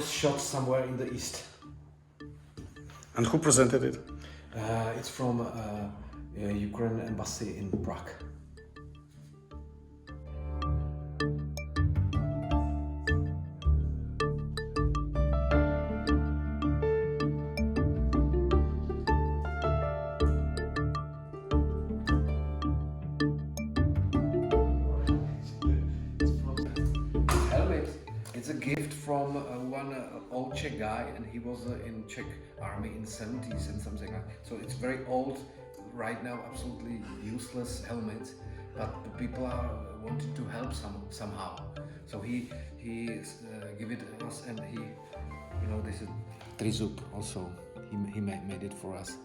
was shot somewhere in the east. And who presented it? Uh, it's from uh, Ukraine embassy in Prague. Czech guy, and he was uh, in Czech army in 70s and something like. So it's very old, right now, absolutely useless helmet. But the people are uh, wanting to help some somehow. So he he uh, give it us, and he, you know, this is Trizub also. He he made it for us.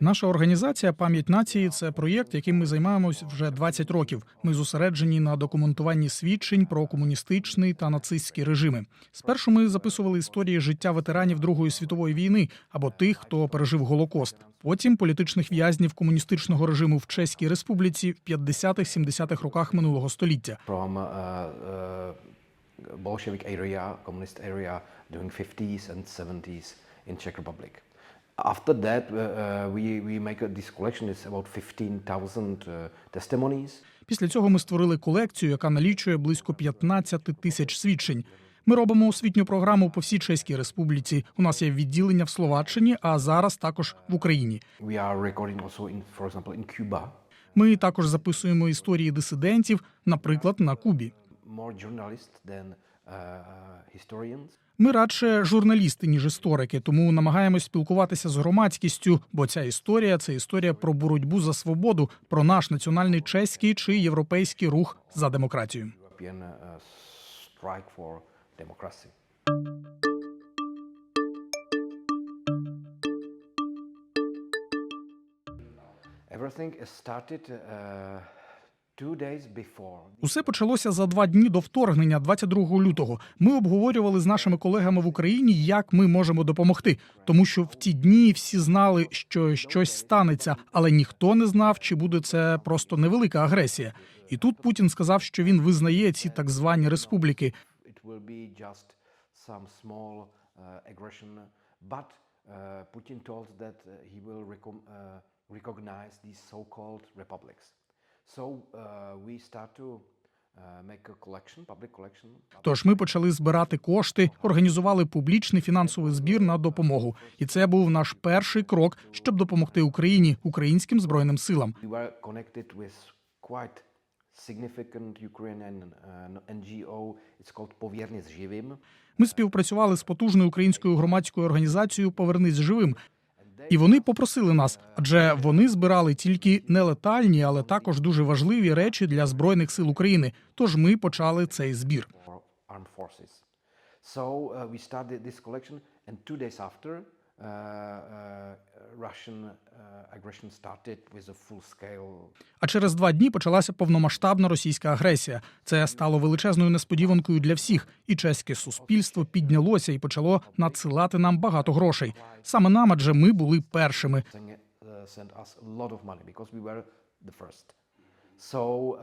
Наша організація Пам'ять нації це проєкт, яким ми займаємось вже 20 років. Ми зосереджені на документуванні свідчень про комуністичний та нацистські режими. Спершу ми записували історії життя ветеранів Другої світової війни або тих, хто пережив Голокост. Потім політичних в'язнів комуністичного режиму в Чеській Республіці в 50-70-х роках минулого століття. Bolshevik area, communist area during 50s and 70s in Czech Republic. After that, uh, uh, we, we make a, this collection. It's about 15,000 uh, testimonies. Після цього ми створили колекцію, яка налічує близько 15 тисяч свідчень. Ми робимо освітню програму по всій Чеській Республіці. У нас є відділення в Словаччині, а зараз також в Україні. We are recording also in, for example, in Cuba. Ми також записуємо історії дисидентів, наприклад, на Кубі. More journalists than uh, historians. Ми радше журналісти, ніж історики, тому намагаємось спілкуватися з громадськістю, бо ця історія це історія про боротьбу за свободу, про наш національний чеський чи європейський рух за демократію. Uh. Everything started uh. Усе почалося за два дні до вторгнення, 22 лютого. Ми обговорювали з нашими колегами в Україні, як ми можемо допомогти, тому що в ті дні всі знали, що щось станеться, але ніхто не знав, чи буде це просто невелика агресія. І тут Путін сказав, що він визнає ці так звані республіки. Uh, uh, Putin told that uh, he will recognize these so-called republics. So uh, we start to uh. Тож ми почали збирати кошти, організували публічний фінансовий збір на допомогу. І це був наш перший крок, щоб допомогти Україні, українським збройним силам. Uh. Ми співпрацювали з потужною українською громадською організацією Повернись живим. І вони попросили нас, адже вони збирали тільки нелетальні, але також дуже важливі речі для збройних сил України. Тож ми почали цей збір. So uh, we started this collection, and two days after, uh, uh, Russian uh, aggression started with a full-scale. А через два дні почалася повномасштабна російська агресія. Це стало величезною несподіванкою для всіх, і чеське суспільство піднялося і почало надсилати нам багато грошей. Саме нам, адже ми були першими. Uh,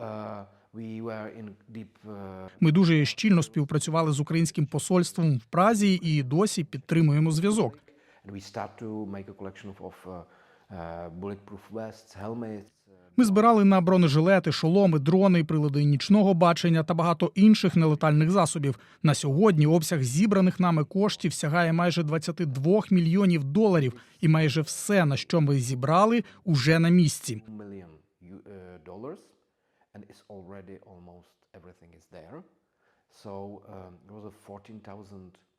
uh. Uh, Ми дуже щільно співпрацювали з українським посольством в Празі і досі підтримуємо зв'язок. And we start to make a collection of, of uh, uh, bulletproof vests, helmets. Ми збирали на бронежилети, шоломи, дрони, прилади нічного бачення та багато інших нелетальних засобів. На сьогодні обсяг зібраних нами коштів сягає майже 22 мільйонів доларів, і майже все, на що ми зібрали, уже на місці. uh. So um, it was a 14,000 bulletproof vests.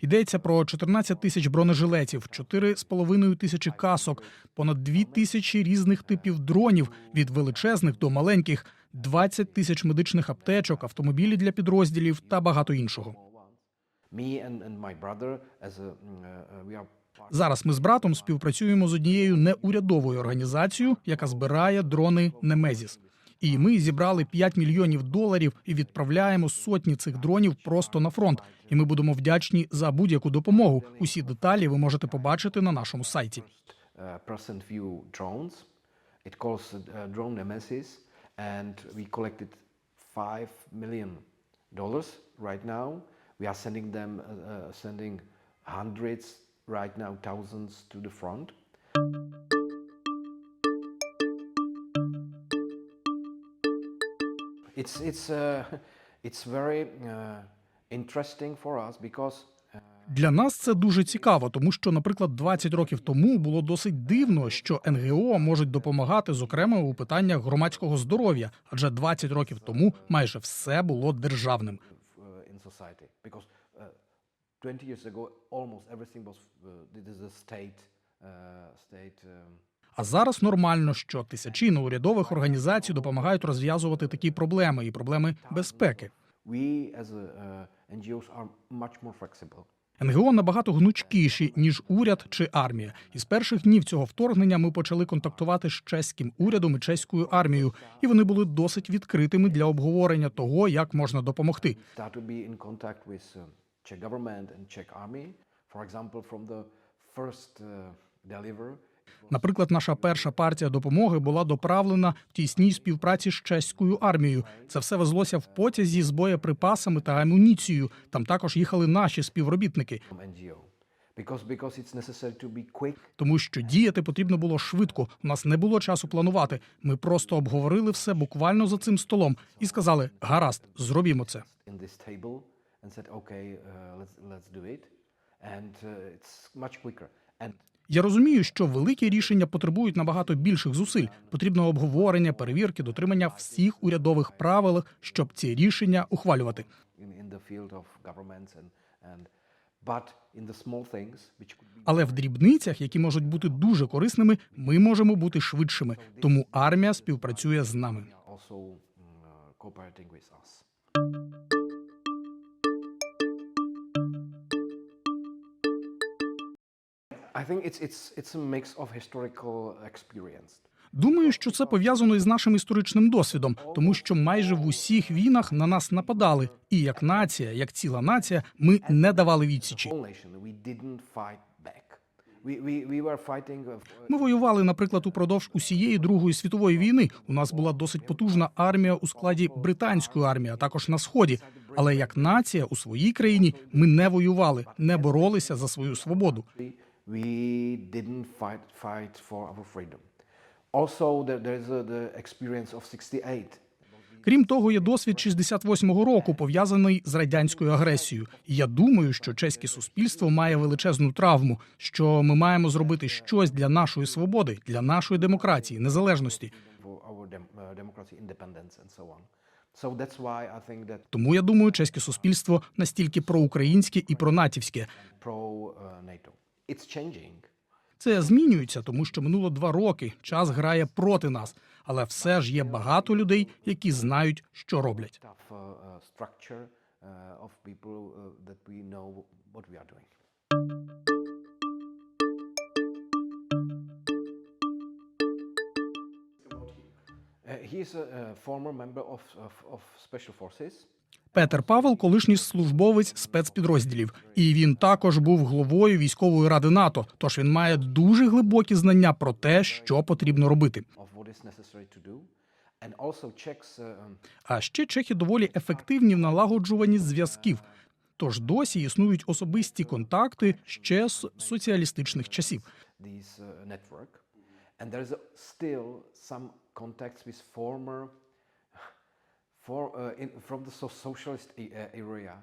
Йдеться про 14 тисяч бронежилетів, 4,5 тисячі касок, понад 2 тисячі різних типів дронів від величезних до маленьких, 20 тисяч медичних аптечок, автомобілі для підрозділів та багато іншого. Are part Зараз ми з братом співпрацюємо з однією неурядовою організацією, яка збирає дрони Немезіс. І ми зібрали 5 мільйонів доларів і відправляємо сотні цих дронів просто на фронт. І ми будемо вдячні за будь-яку допомогу. Усі деталі ви можете побачити на нашому сайті. uh. It calls uh, drone nemesis, and we collected five million dollars right now. We are sending them, uh, uh, sending hundreds right now, thousands to the front. It's it's uh, it's very uh, interesting for us because. Uh, Для нас це дуже цікаво, тому що, наприклад, 20 років тому було досить дивно, що НГО можуть допомагати, зокрема у питаннях громадського здоров'я, адже 20 років тому майже все було державним. uh, in society because uh, 20 years ago almost everything was uh, a state uh, state um, А зараз нормально, що тисячі неурядових організацій допомагають розв'язувати такі проблеми і проблеми безпеки. uh, НГО набагато гнучкіші ніж уряд чи армія. І з перших днів цього вторгнення ми почали контактувати з чеським урядом і чеською армією, і вони були досить відкритими для обговорення того, як можна допомогти. uh, for example from the first uh, deliver Наприклад, наша перша партія допомоги була доправлена в тісній співпраці з чеською армією. Це все везлося в потязі з боєприпасами та амуніцією. Там також їхали наші співробітники, тому що діяти потрібно було швидко. У нас не було часу планувати. Ми просто обговорили все буквально за цим столом і сказали: гаразд, зробімо це. Uh, uh, Я розумію, що великі рішення потребують набагато більших зусиль. Потрібно обговорення, перевірки, дотримання всіх урядових правил, щоб ці рішення ухвалювати. Але в дрібницях, які можуть бути дуже корисними, ми можемо бути швидшими. Тому армія співпрацює з нами. Думаю, що це пов'язано із нашим історичним досвідом, тому що майже в усіх війнах на нас нападали, і як нація, як ціла нація, ми не давали відсічі. uh, Ми воювали, наприклад, упродовж усієї Другої світової війни. У нас була досить потужна армія у складі британської армії, а також на сході. Але як нація у своїй країні ми не воювали, не боролися за свою свободу. We, didn't fight fight for our freedom. Also, there, a, the experience of 68. Крім того, є досвід 68-го року, пов'язаний з радянською агресією. І я думаю, що чеське суспільство має величезну травму, що ми маємо зробити щось для нашої свободи, для нашої демократії, незалежності. uh, Тому я думаю, чеське суспільство настільки проукраїнське і пронатівське. Uh. Це змінюється, тому що минуло два роки. Час грає проти нас, але все ж є багато людей, які знають, що роблять. Uh, uh, uh, uh. Uh, he is a former member of, of, of special forces. Петер Павел, колишній службовець спецпідрозділів, і він також був главою військової ради НАТО. Тож він має дуже глибокі знання про те, що потрібно робити. А ще чехи доволі ефективні в налагоджуванні зв'язків. Тож досі існують особисті контакти ще з соціалістичних часів. this uh, network, and still some contacts with former, for uh, in, from the so- socialist e- uh, area.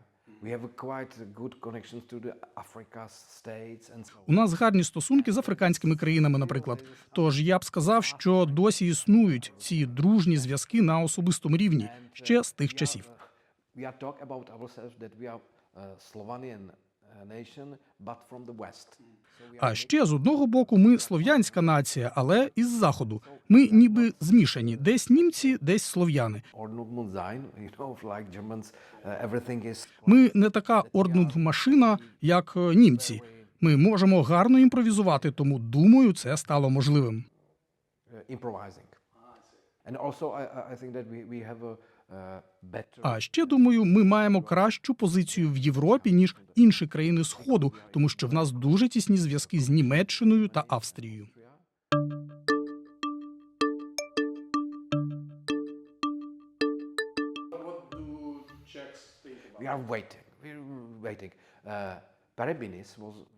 We have quite good connections to the Africa's states and so У нас гарні стосунки з африканськими країнами, наприклад. Тож я б сказав, що досі існують ці дружні зв'язки на особистому рівні ще з тих часів. we are talk about ourselves that we are uh, Slovenian uh, are А ще з одного боку, ми слов'янська нація, але із заходу. Ми ніби змішані, десь німці, десь слов'яни. Uh, Ми не така орднунг-машина, як е, німці. Ми можемо гарно імпровізувати, тому думаю, це стало можливим. А ще думаю, ми маємо кращу позицію в Європі ніж інші країни Сходу, тому що в нас дуже тісні зв'язки з Німеччиною та Австрією. We are waiting. We're waiting. Uh, Perebinis was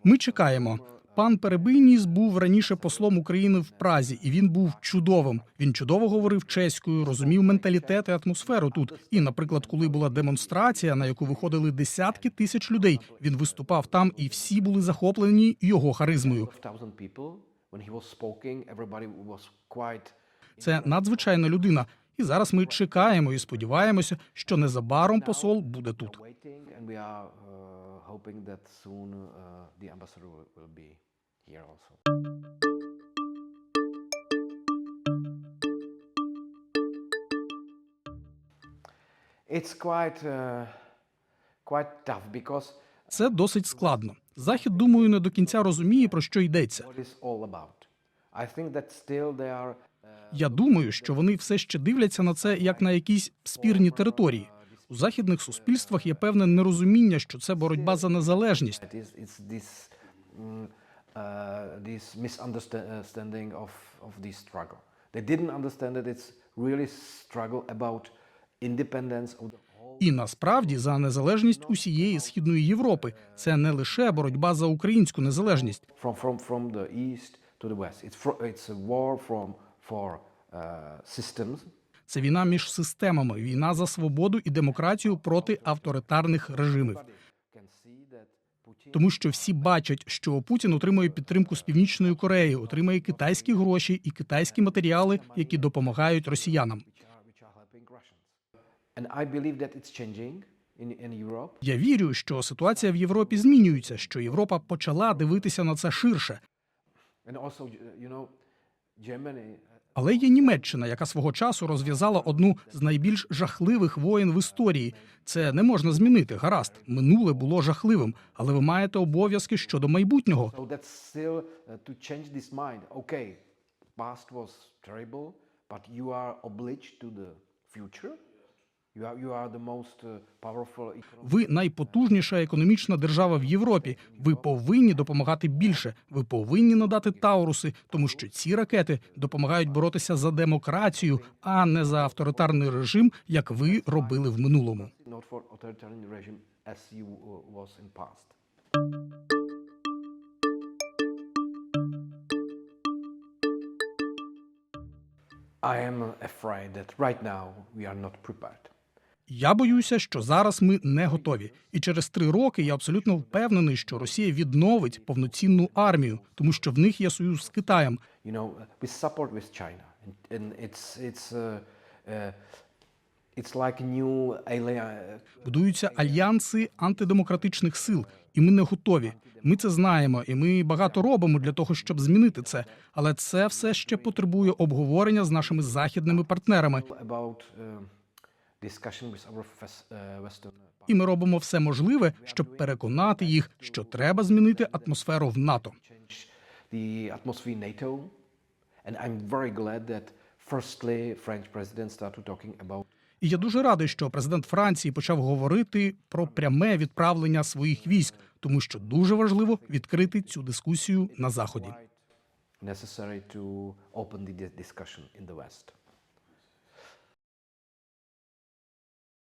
Ми чекаємо. Пан Перебийніс був раніше послом України в Празі, і він був чудовим. Він чудово говорив чеською, розумів менталітет і атмосферу тут. І, наприклад, коли була демонстрація, на яку виходили десятки тисяч людей, він виступав там, і всі були захоплені його харизмою. Це надзвичайна людина. І зараз ми чекаємо і сподіваємося, що незабаром посол буде тут. Uh, hoping that soon uh, the ambassador will, will be here also. It's quite uh, quite tough because Це досить складно. Захід, думаю, не до кінця розуміє про що йдеться. Я думаю, що вони все ще дивляться на це як на якісь спірні території. У західних суспільствах є певне нерозуміння, що це боротьба за незалежність. Mm, uh. І насправді за незалежність усієї східної Європи це не лише боротьба за українську незалежність. uh, systems. Це війна між системами, війна за свободу і демократію проти авторитарних режимів. Тому що всі бачать, що Путін отримує підтримку з північної Кореї, отримує китайські гроші і китайські матеріали, які допомагають росіянам. Я вірю, що ситуація в Європі змінюється, що Європа почала дивитися на це ширше. Але є Німеччина, яка свого часу розв'язала одну з найбільш жахливих воєн в історії. Це не можна змінити. Гаразд, минуле було жахливим, але ви маєте обов'язки щодо майбутнього. Uh, past was terrible, but you are obliged to the future. Ви найпотужніша економічна держава в Європі. Ви повинні допомагати більше. Ви повинні надати Тауруси, тому що ці ракети допомагають боротися за демократію, а не за авторитарний режим, як ви робили в минулому. uh. I am afraid that right now we are not prepared. Я боюся, що зараз ми не готові, і через три роки я абсолютно впевнений, що Росія відновить повноцінну армію, тому що в них є союз з Китаєм. Будуються альянси антидемократичних сил, і ми не готові. Ми це знаємо, і ми багато робимо для того, щоб змінити це. Але це все ще потребує обговорення з нашими західними партнерами. І ми робимо все можливе, щоб переконати їх, що треба змінити атмосферу в НАТО. І я дуже радий, що президент Франції почав говорити про пряме відправлення своїх військ, тому що дуже важливо відкрити цю дискусію на заході.